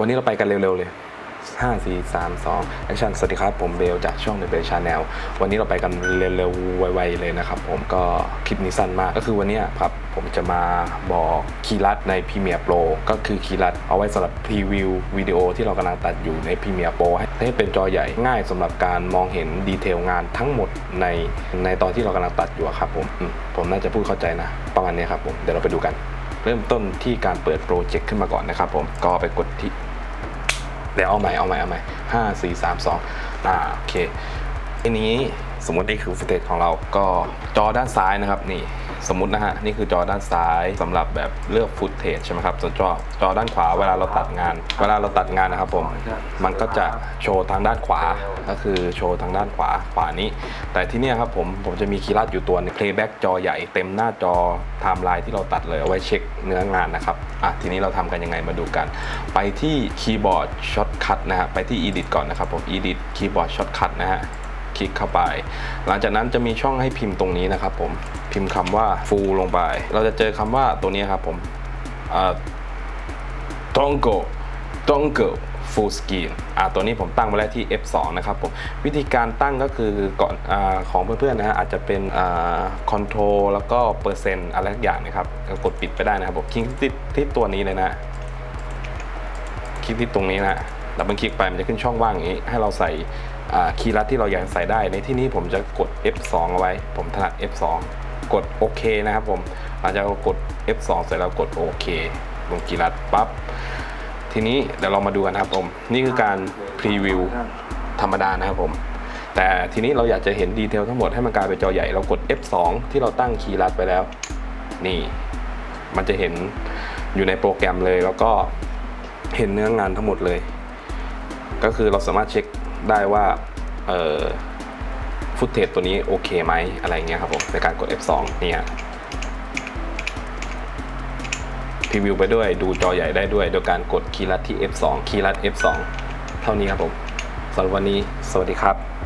วันนี้เราไปกันเร็วๆเลย 5 4 3 2แอคชั่นสวัสดีครับ ผมเบลจากช่อง The Bell Channel วันนี้เราไปกันเร็วๆ ไวๆ เลยนะครับ ผมก็คลิปนี้สั้นมาก ก็คือวันนี้ครับ ผมจะมาบอกคีย์ลัดใน Premiere Pro ก็คือคีย์ลัดเอาไว้สำหรับพรีวิววิดีโอที่เรากำลังตัดอยู่ใน Premiere Pro ให้ให้เป็นจอใหญ่ง่ายสำหรับการมองเห็นดีเทลงานทั้งหมดในในตอนที่เรากำลังตัดอยู่ครับผมผมน่าจะพูดเข้าใจนะ ประมาณนี้ครับผมเดี๋ยวเราไปดูกัน เริ่มต้นที่การเปิดโปรเจกต์ขึ้นมาก่อนนะครับผมก็ไปกดที่ เดี๋ยวเอาใหม่เอาใหม่เอาใหม่ห้าสี่สามสองอ่าโอเคอันนี้ สมมตินี่คือฟุตเทจของเราก็จอด้านซ้ายนะครับนี่สมมตินะฮะนี่คือจอด้านซ้ายสำหรับแบบเลือกฟุตเทจใช่ไหมครับส่วนจอจอด้านขวาเวลาเราตัดงาน เวลาเราตัดงานนะครับผมมันก็จะโชว์ทางด้านขวาก็คือโชว์ทางด้านขวาขวานี้ แต่ที่นี่ครับผมผมจะมีคีย์ลัดอยู่ตัวนึง playback จอใหญ่เต็มหน้าจอไทม์ไลน์ที่เราตัดเลยเอาไว้เช็คเนื้องานนะครับอะทีนี้เราทำกันยังไงมาดูกัน ไปที่คีย์บอร์ดช็อตคัทนะฮะไปที่ edit ก่อนนะครับผม edit คีย์บอร์ดช็อตคัทนะฮะ คลิกเข้าไป หลังจากนั้นจะมีช่องให้พิมพ์ตรงนี้นะครับผมพิมพ์คำว่า full ลงไป เราจะเจอคำว่าตัวนี้ครับผมอ่า Dongle Dongle Full Screen อ่าตัวนี้ผมตั้งไว้แล้วที่ F2 นะครับผมวิธีการตั้งก็คือก่อนอาของเพื่อนๆนะฮะอาจจะเป็นอ่า Control แล้วก็เปอร์เซ็นต์อะไรทุกอย่างนะครับก็กดปิดไปได้นะครับผมคลิกที่ที่ตัวนี้เลยนะคลิกที่ตรงนี้นะดับเบิลคลิกไปมันจะขึ้นช่องว่างอย่างนี้ ให้เราใส่ คีย์ลัดที่เราอยากใส่ได้ ในที่นี้ผมจะกด F2 เอาไว้ ผมถนัด F2 กดโอเคนะครับผมหลังจากกด F2 เสร็จแล้วกดโอเคลงคีย์ลัดปั๊บ ทีนี้เดี๋ยวเรามาดูกันนะครับผม นี่คือการพรีวิวธรรมดานะครับผม แต่ทีนี้เราอยากจะเห็นดีเทลทั้งหมดให้มันกลายเป็นจอใหญ่ เรากด F2 ที่เราตั้งคีย์ลัดไปแล้ว นี่ มันจะเห็นอยู่ในโปรแกรมเลย แล้วก็เห็นเนื้องานทั้งหมดเลย ก็คือเราสามารถเช็ค ได้ว่าเออฟุตเทจตัวนี้โอเคไหมอะไรเงี้ยครับผมในการกด F2 เนี่ยพรีวิวไปด้วยดูจอใหญ่ได้ด้วย โดยการกดคีย์ลัดที่ F2 คีย์ลัด F2 เท่านี้ครับผมสำหรับวันนี้ สวัสดีครับ